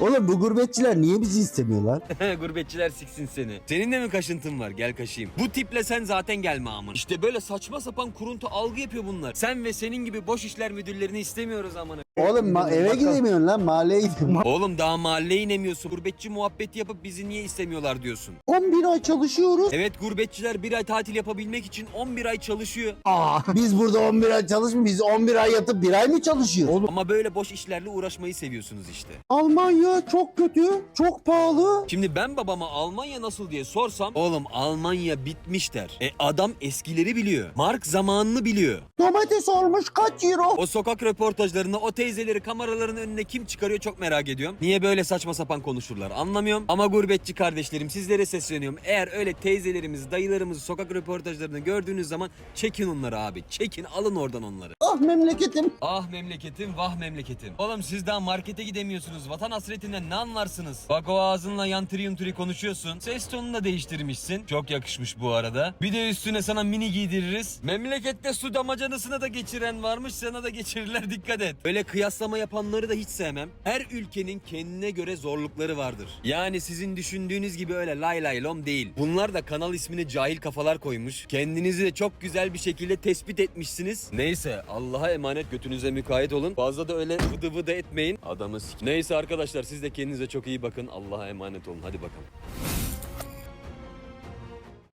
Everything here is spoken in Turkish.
Oğlum bu gurbetçiler niye bizi istemiyorlar? Gurbetçiler siksin seni. Senin de mi kaşıntın var? Gel kaşıyım. Bu tiple sen zaten gelme amın. İşte böyle saçma sapan kuruntu algı yapıyor bunlar. Sen ve senin gibi boş işler müdürlerini istemiyoruz amına. Oğlum ma- eve gidemiyorsun lan mahalleye gidiyorsun. Oğlum daha mahalleye inemiyorsun. Gurbetçi muhabbeti yapıp bizi niye istemiyorlar diyorsun. 11 ay çalışıyoruz. Evet gurbetçiler bir ay tatil yapabilmek için 11 ay çalışıyor. Aa, biz burada 11 ay çalışmıyoruz. Biz 11 ay yatıp bir ay mı çalışıyoruz? Ama böyle boş işlerle uğraşmayı seviyorsunuz işte. Almanya çok kötü, çok pahalı. Şimdi ben babama Almanya nasıl diye sorsam oğlum Almanya bitmiş der. E adam eskileri biliyor. Mark zamanını biliyor. Domates olmuş kaç euro? O sokak röportajlarını o teyzeleri kameraların önüne kim çıkarıyor çok merak ediyorum. Niye böyle saçma sapan konuşurlar anlamıyorum. Ama gurbetçi kardeşlerim sizlere sesleniyorum. Eğer öyle teyzelerimizi dayılarımızı sokak röportajlarını gördüğünüz zaman çekin onları abi. Çekin alın oradan onları. Ah memleketim. Ah memleketim vah memleketim. Oğlum siz daha markete gidemiyorsunuz. Vatan hasretinden ne anlarsınız? Bak o ağzınla yantırı yuntırı konuşuyorsun. Ses tonunu da değiştirmişsin. Çok yakışmış bu arada. Bir de üstüne sana mini giydiririz. Memlekette su damacanasına da geçiren varmış. Sana da geçirirler dikkat et. Öyle kıyaslama yapanları da hiç sevmem. Her ülkenin kendine göre zorlukları vardır. Yani sizin düşündüğünüz gibi öyle lay lay lom değil. Bunlar da kanal ismini cahil kafalar koymuş. Kendinizi de çok güzel bir şekilde tespit etmişsiniz. Neyse Allah'a emanet götünüze mukayyet olun. Fazla da öyle vıdı vıdı etmeyin. Adamı sik. Neyse arkadaşlar siz de kendinize çok iyi bakın. Allah'a emanet olun. Hadi bakalım.